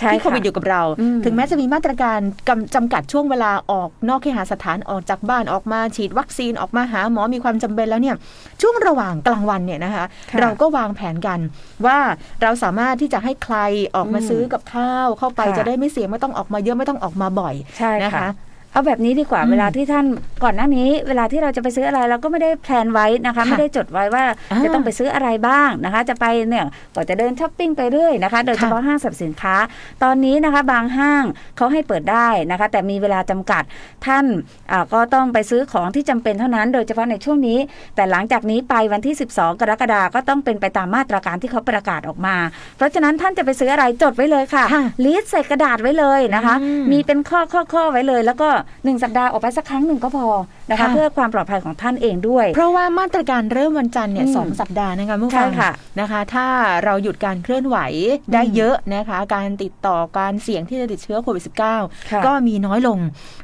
ใช่ที่โควิดค่ะอยู่กับเราอืมถึงแม้จะมีมาตรการกำจำกัดช่วงเวลาออกนอกเคหสถานออกจากบ้านออกมาฉีดวัคซีนออกมาหาหมอมีความจำเป็นแล้วเนี่ยช่วงระหว่างกลางวันเนี่ยนะคะค่ะเราก็วางแผนกันว่าเราสามารถที่จะให้ใครออกมาอืมซื้อกับข้าวเข้าไปค่ะจะได้ไม่เสี่ยงไม่ต้องออกมาเยอะไม่ต้องออกมาบ่อยใช่นะค่ะคะ เอาแบบนี้ดีกว่าอืมเวลาที่ท่านก่อนหน้านี้ เวลาที่เราจะไปซื้ออะไรเราก็ไม่ได้แพลนไว้นะคะค่ะไม่ได้จดไว้ว่าอ่าจะต้องไปซื้ออะไรบ้างนะคะ จะไปเนี่ยก็จะเดินช้อปปิ้งไปเรื่อยนะคะ โดยเฉพาะห้างสรรพสินค้า ตอนนี้นะคะบางห้างเขาให้เปิดได้นะคะ แต่มีเวลาจำกัดท่านอ่าก็ต้องไปซื้อของที่จำเป็นเท่านั้น โดยเฉพาะในช่วงนี้ แต่หลังจากนี้ไปวันที่ 12 กรกฎาคมก็ต้องเป็นไปตามมาตรการที่เขาประกาศออกมา เพราะฉะนั้นท่านจะไปซื้ออะไรจดไว้เลยค่ะค่ะลิสต์ใส่กระดาษไว้เลยนะคะอืมมีเป็นข้อข้อข้อไว้เลย แล้วก็หนึ่งสัปดาห์ออกไปสักครั้งหนึ่งก็พอนะคะ ค่ะ เพื่อความปลอดภัยของท่านเองด้วย เพราะว่ามาตรการเริ่มวันจันทร์เนี่ยอืมสองสัปดาห์นะคะเมื่อฟังใช่ค่ะนะคะ ถ้าเราหยุดการเคลื่อนไหวได้อืม เยอะนะคะ การติดต่อการเสี่ยงที่จะติดเชื้อโควิดค่ะ -19 ก็มีน้อยลง